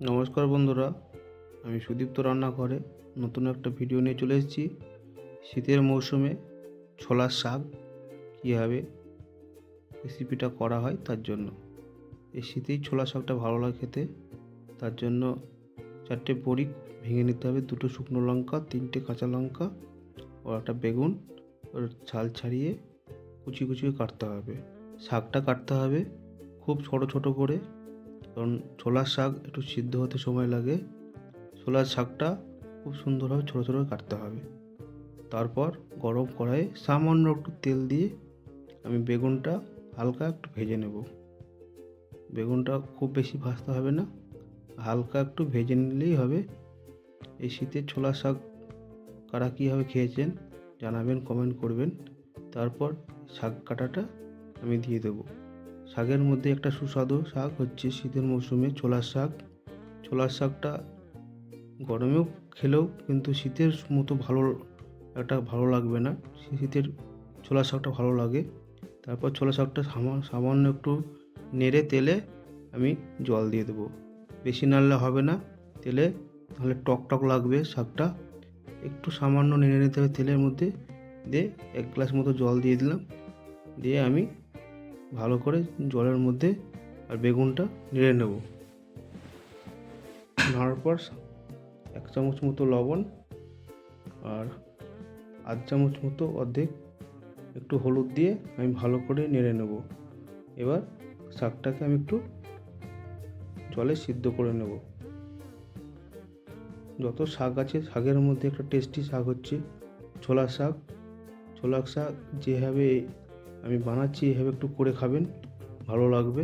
নমস্কার বন্ধুরা, আমি সুদীপ্ত রান্নাঘরে নতুন একটা ভিডিও নিয়ে চলে এসেছি। শীতের মৌসুমে ছোলার শাক কীভাবে রেসিপিটা করা হয় তার জন্য। এই শীতেই ছোলা শাকটা ভালো লাগে খেতে, তার জন্য চারটে বড়ি ভেঙে নিতে হবে, দুটো শুকনো লঙ্কা, তিনটে কাঁচা লঙ্কা ও একটা বেগুন ওর ছাল ছাড়িয়ে কুচি কুচি কাটতে হবে। শাকটা কাটতে হবে খুব ছোট ছোট করে কারণ ছোলার শাক একটু সিদ্ধ হতে সময় লাগে। ছোলার শাকটা খুব সুন্দরভাবে ছোটো ছোটো কাটতে হবে। তারপর গরম কড়াইয়ে সামান্য একটু তেল দিয়ে আমি বেগুনটা হালকা একটু ভেজে নেব। বেগুনটা খুব বেশি ভাজতে হবে না, হালকা একটু ভেজে নিলেই হবে। এই শীতের ছোলা শাক কারা কীভাবে খেয়েছেন জানাবেন, কমেন্ট করবেন। তারপর শাক কাটাটা আমি দিয়ে দেবো। শাকের মধ্যে একটা সুস্বাদু শাক হচ্ছে শীতের মৌসুমে ছোলার শাক। ছোলার শাকটা গরমেও খেলেও কিন্তু শীতের মতো ভালো একটা ভালো লাগবে না। শীতের ছোলার শাকটা ভালো লাগে। তারপর ছোলা শাকটা সামা- সামান্য একটু নেড়ে তেলে আমি জল দিয়ে দেবো। বেশি নাড়লে হবে না, তেলে তাহলে টক টক লাগবে শাকটা। একটু সামান্য নেড়ে নিতে হবে তেলের মধ্যে দিয়ে এক গ্লাস মতো জল দিয়ে দিলাম। দিয়ে আমি ভালো করে জলের মধ্যে আর বেগুনটা নেড়ে নেব। নাড়ার পর এক চামচ মতো লবণ আর আধ চামচ মতো অর্ধেক একটু হলুদ দিয়ে আমি ভালো করে নেড়ে নেব। এবার শাকটাকে আমি একটু জলে সিদ্ধ করে নেব। যত শাক আছে, শাকের মধ্যে একটা টেস্টি শাক হচ্ছে ছোলা শাক। ছোলা শাক যেভাবে আমি বানাচ্ছি, এভাবে একটু করে খাবেন, ভালো লাগবে।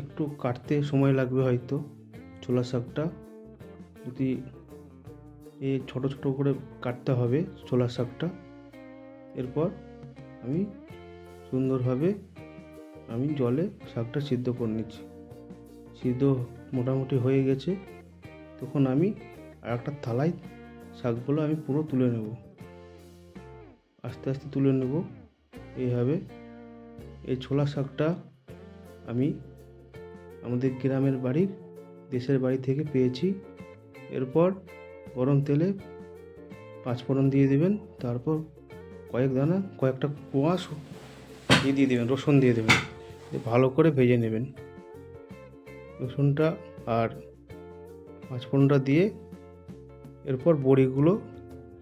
একটু কাটতে সময় লাগবে হয়তো, ছোলা শাকটা। যদি এই ছোট ছোট করে কাটতে হবে ছোলা শাকটা, এরপর আমি সুন্দরভাবে আমি জলে শাকটা সিদ্ধ করে নিচ্ছি। সিদ্ধ মোটামুটি হয়ে গেছে, তখন আমি আর একটা থালায় শাকগুলো আমি পুরো তুলে নেব। আস্তে আস্তে তুলে নেব। এইভাবে এই ছোলা শাকটা আমি আমাদের গ্রামের বাড়ির, দেশের বাড়ি থেকে পেয়েছি। এরপর গরম তেলে পাঁচফোড়ন দিয়ে দেবেন, তারপর কয়েক দানা, কয়েকটা কোয়াশ দিয়ে দিয়ে দেবেন, রসুন দিয়ে দেবেন ভালো করে ভেজে নেবেন। রসুনটা আর পাঁচফোড়নটা দিয়ে এরপর বড়িগুলো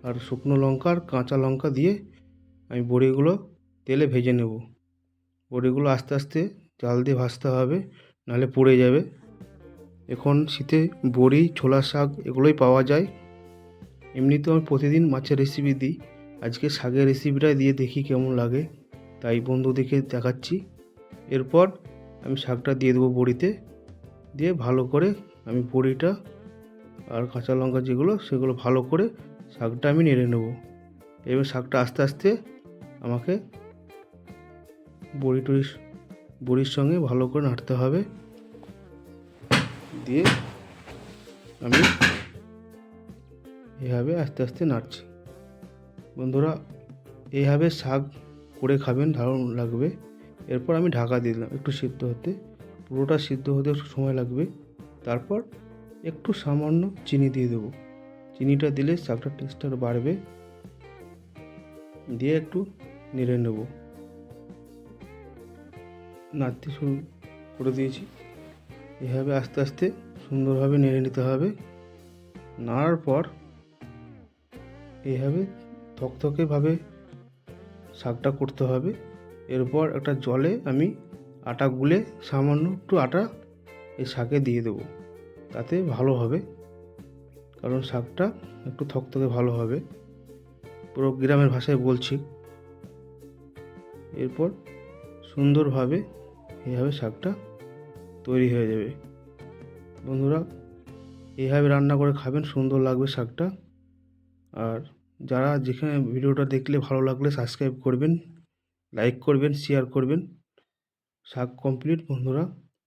আর শুকনো লঙ্কা আর কাঁচা লঙ্কা দিয়ে আমি বড়িগুলো তেলে ভেজে নেব। বড়িগুলো আস্তে আস্তে জাল দিয়ে ভাজতে হবে, নাহলে পুড়ে যাবে। এখন শীতে বড়ি, ছোলা শাক এগুলোই পাওয়া যায়। এমনিতেও আমি প্রতিদিন মাছের রেসিপি দিই। আজকে শাকের রেসিপিটা দিয়ে দেখি কেমন লাগে। তাই বন্ধুদেরকে দেখাচ্ছি। এরপর আমি শাকটা দিয়ে দেবো বড়িতে। দিয়ে ভালো করে আমি বড়িটা আর কাঁচা লঙ্কা যেগুলো, সেগুলো ভালো করে শাকটা আমি নেড়ে নেব। এবার শাকটা আস্তে আস্তে আমাকে বড়ি টড়ি বড়ির সঙ্গে ভালো করে নাড়তে হবে। দিয়ে আমি এভাবে আস্তে আস্তে নাড়ছি। বন্ধুরা এইভাবে শাক করে খাবেন, দারুণ লাগবে। এরপর আমি ঢাকা দিয়ে দিলাম একটু সিদ্ধ হতে। পুরোটা সিদ্ধ হতে একটু সময় লাগবে। তারপর একটু সামান্য চিনি দিয়ে দেবো। চিনিটা দিলে শাকটার টেস্টটা বাড়বে। দিয়ে একটু নেড়ে নেব। নাড়তে শুরু করে দিয়েছি। এভাবে আস্তে আস্তে সুন্দরভাবে নেড়ে নিতে হবে। নাড়ার পর এইভাবে থকথকেভাবে শাকটা করতে হবে। এরপর একটা জলে আমি আটা গুলে সামান্য একটু আটা এই শাকে দিয়ে দেবো। তাতে ভালো হবে। কারণ শাকটা একটু থকথকে ভালো হবে। পুরো গ্রামের ভাষায় বলছি। এরপর সুন্দরভাবে এইভাবে শাকটা তৈরি হয়ে যাবে। বন্ধুরা এইভাবে রান্না করে খাবেন, সুন্দর লাগবে শাকটা। আর যারা যেখানে ভিডিওটা দেখলে ভালো লাগলে সাবস্ক্রাইব করবেন লাইক করবেন শেয়ার করবেন। শাক কমপ্লিট বন্ধুরা।